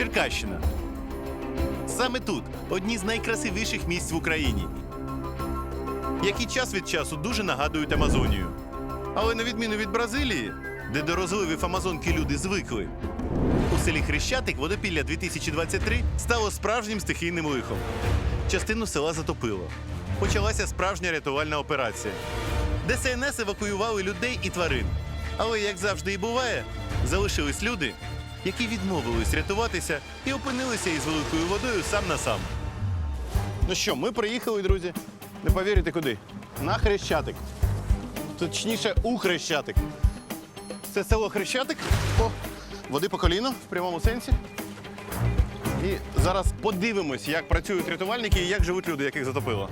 Черкащина. Саме тут одні з найкрасивіших місць в Україні, які час від часу дуже нагадують Амазонію. Але на відміну від Бразилії, де до розливів Амазонки люди звикли, у селі Хрещатик водопілля 2023 стало справжнім стихійним лихом. Частину села затопило. Почалася справжня рятувальна операція. ДСНС евакуювали людей і тварин. Але, як завжди і буває, залишились люди, які відмовились рятуватися і опинилися із великою водою сам на сам. Ну що, ми приїхали, друзі. Не повірите куди? На Хрещатик. Точніше, у Хрещатик. Це село Хрещатик. О, води по коліно в прямому сенсі. І зараз подивимось, як працюють рятувальники і як живуть люди, яких затопило.